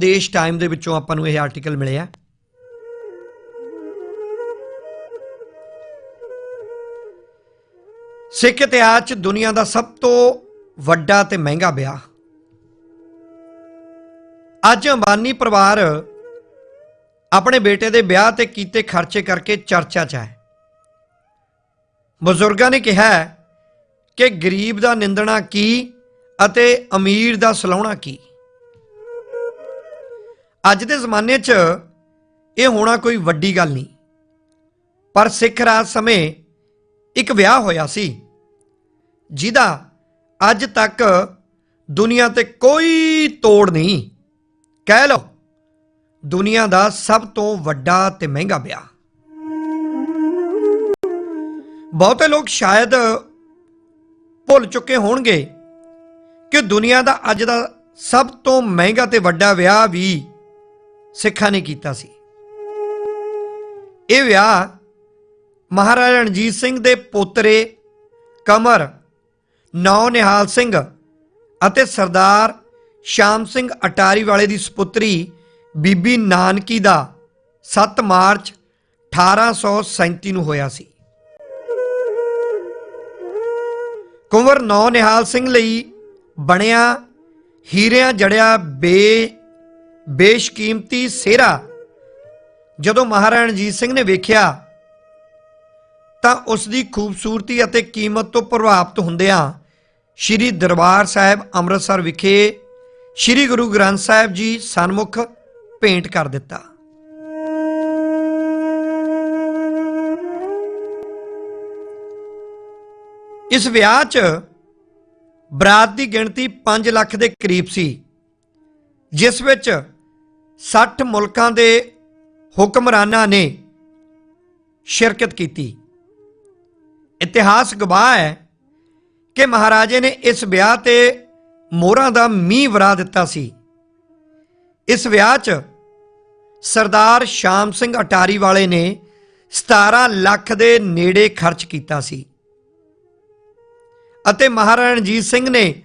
ਦੇਸ਼ ਟਾਈਮ ਦੇ ਵਿੱਚੋਂ ਆਪਾਂ ਨੂੰ ਇਹ ਆਰਟੀਕਲ ਮਿਲਿਆ। ਸਿੱਖ ਇਤਿਹਾਸ 'ਚ ਦੁਨੀਆ ਦਾ ਸਭ ਤੋਂ ਵੱਡਾ ਤੇ ਮਹਿੰਗਾ ਵਿਆਹ। ਅੱਜ ਅੰਬਾਨੀ ਪਰਿਵਾਰ ਆਪਣੇ ਬੇਟੇ ਦੇ ਵਿਆਹ ਤੇ ਕੀਤੇ ਖਰਚੇ ਕਰਕੇ ਚਰਚਾ 'ਚ ਹੈ। ਬਜ਼ੁਰਗਾਂ ਨੇ ਕਿਹਾ ਕਿ ਗਰੀਬ ਦਾ ਨਿੰਦਣਾ ਕੀ ਅਤੇ ਅਮੀਰ ਦਾ ਸਲਾਉਣਾ ਕੀ? ਅੱਜ ਦੇ ਜ਼ਮਾਨੇ 'ਚ ਇਹ ਹੋਣਾ ਕੋਈ ਵੱਡੀ ਗੱਲ ਨਹੀਂ। ਪਰ ਸਿੱਖ ਰਾਜ ਸਮੇਂ ਇੱਕ ਵਿਆਹ ਹੋਇਆ ਸੀ, ਜਿਹਦਾ ਅੱਜ ਤੱਕ ਦੁਨੀਆ ਤੇ ਕੋਈ ਤੋੜ ਨਹੀਂ। ਕਹਿ ਲਓ, ਦੁਨੀਆ ਦਾ ਸਭ ਤੋਂ ਵੱਡਾ ਤੇ ਮਹਿੰਗਾ ਵਿਆਹ। ਬਹੁਤੇ ਲੋਕ ਸ਼ਾਇਦ ਭੁੱਲ ਚੁੱਕੇ ਹੋਣਗੇ ਕਿ ਦੁਨੀਆ ਦਾ ਅੱਜ ਦਾ ਸਭ ਤੋਂ ਮਹਿੰਗਾ ਤੇ ਵੱਡਾ ਵਿਆਹ ਵੀ ਸਿੱਖਾਂ ਨੇ ਕੀਤਾ ਸੀ। ਇਹ ਵਿਆਹ ਮਹਾਰਾਜਾ ਰਣਜੀਤ ਸਿੰਘ ਦੇ ਪੋਤਰੇ ਕਮਰ, ਨੌ ਨਿਹਾਲ ਸਿੰਘ ਅਤੇ ਸਰਦਾਰ ਸ਼ਾਮ ਸਿੰਘ ਅਟਾਰੀ ਵਾਲੇ ਦੀ ਸੁਪੁੱਤਰੀ ਬੀਬੀ ਨਾਨਕੀ ਦਾ 7 ਮਾਰਚ 1837 ਨੂੰ ਹੋਇਆ ਸੀ। ਕੁੰਵਰ ਨੌ ਨਿਹਾਲ ਸਿੰਘ ਲਈ ਬਣਿਆ ਹੀਰਿਆਂ ਜੜਿਆ ਬੇ ਬੇਸ਼ਕੀਮਤੀ ਸਿਹਰਾ। ਜਦੋਂ ਮਹਾਰਾਣਾ ਰਣਜੀਤ ਸਿੰਘ ਨੇ ਵੇਖਿਆ, ਤਾਂ ਉਸ ਦੀ ਖੂਬਸੂਰਤੀ ਅਤੇ ਕੀਮਤ ਤੋਂ ਪ੍ਰਭਾਵਿਤ ਹੁੰਦਿਆਂ ਸ੍ਰੀ ਦਰਬਾਰ ਸਾਹਿਬ ਅੰਮ੍ਰਿਤਸਰ ਵਿਖੇ ਸ੍ਰੀ ਗੁਰੂ ਗ੍ਰੰਥ ਸਾਹਿਬ ਜੀ ਸਨਮੁਖ ਭੇਂਟ ਕਰ ਦਿੱਤਾ। ਇਸ ਵਿਆਹ 'ਚ ਬਰਾਤ ਦੀ ਗਿਣਤੀ 5 ਲੱਖ ਦੇ ਕਰੀਬ ਸੀ। ਜਿਸ ਵਿੱਚ 60 ਮੁਲਕਾਂ ਦੇ ਹੁਕਮਰਾਨਾਂ ਨੇ ਸ਼ਿਰਕਤ ਕੀਤੀ। ਇਤਿਹਾਸ ਗਵਾਹ ਹੈ ਕਿ ਮਹਾਰਾਜੇ ਨੇ ਇਸ ਵਿਆਹ ਤੇ ਮੋਹਰਾਂ ਦਾ ਮੀਂਹ ਵਰਾ ਦਿੱਤਾ ਸੀ। ਇਸ ਵਿਆਹ 'ਚ ਸਰਦਾਰ ਸ਼ਾਮ ਸਿੰਘ ਅਟਾਰੀ ਵਾਲੇ ਨੇ 17 ਲੱਖ ਦੇ ਨੇੜੇ ਖਰਚ ਕੀਤਾ ਸੀ। ਅਤੇ ਮਹਾਰਾਜਾ ਰਣਜੀਤ ਸਿੰਘ ਨੇ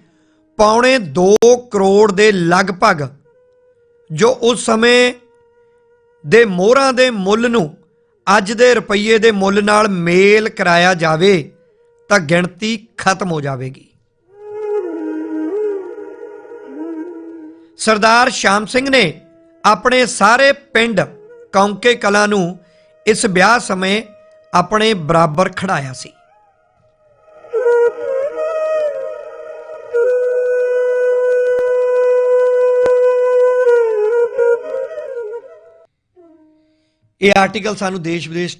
ਪੌਣੇ 2 ਕਰੋੜ ਦੇ ਲਗਭਗ, ਜੋ ਉਸ ਸਮੇਂ ਦੇ ਮੋਹਰਾਂ ਦੇ ਮੁੱਲ ਨੂੰ ਅੱਜ ਦੇ ਰੁਪਈਏ ਦੇ ਮੁੱਲ ਨਾਲ ਮੇਲ ਕਰਾਇਆ ਜਾਵੇ, ਤਾਂ ਗਿਣਤੀ ਖਤਮ ਹੋ ਜਾਵੇਗੀ। ਸਰਦਾਰ ਸ਼ਾਮ ਸਿੰਘ ਨੇ ਆਪਣੇ ਸਾਰੇ ਪਿੰਡ ਕੌਂਕੇ ਕਲਾਂ ਨੂੰ ਇਸ ਵਿਆਹ ਸਮੇਂ ਆਪਣੇ ਬਰਾਬਰ ਖੜਾਇਆ ਸੀ। ਇਹ ਆਰਟੀਕਲ ਸਾਨੂੰ ਦੇਸ਼ ਵਿਦੇਸ਼